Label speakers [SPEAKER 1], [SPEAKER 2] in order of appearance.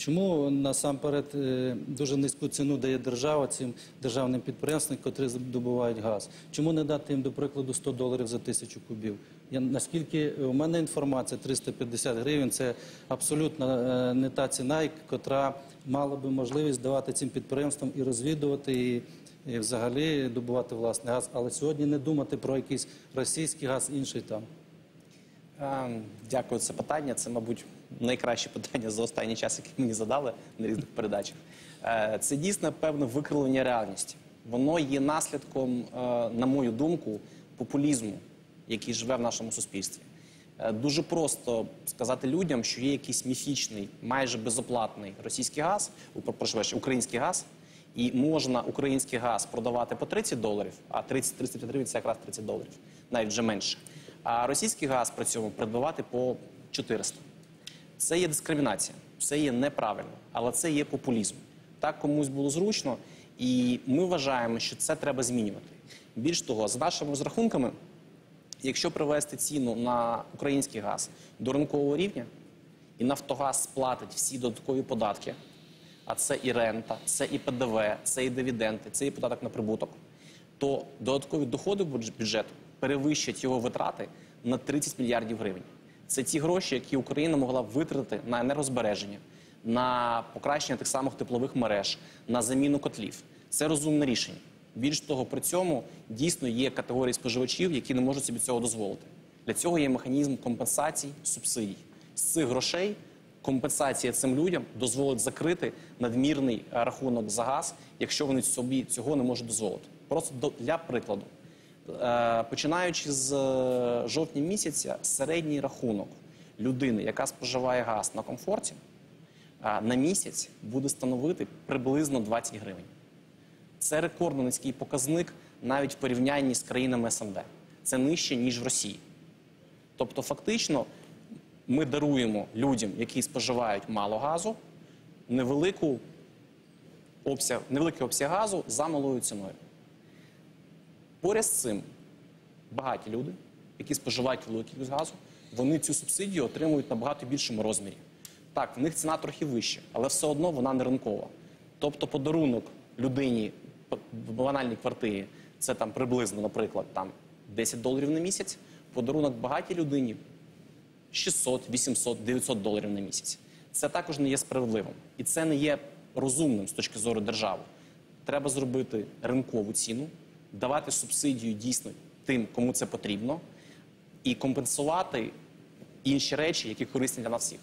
[SPEAKER 1] Чому насамперед е, дуже низьку ціну дає держава цим державним підприємствам, котрі добувають газ? Чому не дати їм, до прикладу, 100 доларів за тисячу кубів? Я, наскільки у мене інформація 350 гривень це абсолютно е, не та ціна, котра мала би можливість давати цим підприємствам і розвідувати, і взагалі добувати власний газ. Але сьогодні не думати про якийсь російський газ, інший там.
[SPEAKER 2] Е, Дякую за питання. Це, мабуть, найкраще питання за останній час, яке мені задали на різних передачах. Е, Це дійсно певне викривлення реальності. Воно є наслідком, е, на мою думку, популізму, який живе в нашому суспільстві. Е, Дуже просто сказати людям, що є якийсь міфічний, майже безоплатний російський газ, прошу український газ, і можна український газ продавати по 30 доларів, а 30-35 гривень це якраз 30 доларів, навіть вже менше. А російський газ при цьому придбавати по 400. Це є дискримінація, це є неправильно, але це є популізм. Так комусь було зручно, і ми вважаємо, що це треба змінювати. Більш того, з нашими розрахунками, якщо привести ціну на український газ до ринкового рівня, і Нафтогаз сплатить всі додаткові податки, а це і рента, це і ПДВ, це і дивіденди, це і податок на прибуток, то додаткові доходи бюджету перевищать його витрати на 30 мільярдів гривень. Це ті гроші, які Україна могла витратити на енергозбереження, на покращення тих самих теплових мереж, на заміну котлів. Це розумне рішення. Більш того, при цьому дійсно є категорії споживачів, які не можуть собі цього дозволити. Для цього є механізм компенсацій, субсидій. З цих грошей компенсація цим людям дозволить закрити надмірний е, рахунок за газ, якщо вони собі цього не можуть дозволити. Просто для прикладу. Е, Починаючи з е, жовтня місяця, середній рахунок людини, яка споживає газ на комфорті, е, на місяць буде становити приблизно 20 гривень. Це рекордно низький показник навіть в порівнянні з країнами СНД. Це нижче, ніж в Росії. Тобто, фактично, ми даруємо людям, які споживають мало газу, невелику обсяг, невеликий обсяг газу за малою ціною. Поряд з цим багаті люди, які споживають велику кількість газу, вони цю субсидію отримують набагато більшому розмірі. Так, в них ціна трохи вища, але все одно вона не ринкова. Тобто подарунок людині в банальній квартирі це там приблизно, наприклад, там 10 доларів на місяць, подарунок багатій людині 600, 800, 900 доларів на місяць. Це також не є справедливим. І це не є розумним з точки зору держави. Треба зробити ринкову ціну, давати субсидію дійсно тим, кому це потрібно, і компенсувати інші речі, які корисні для нас всіх.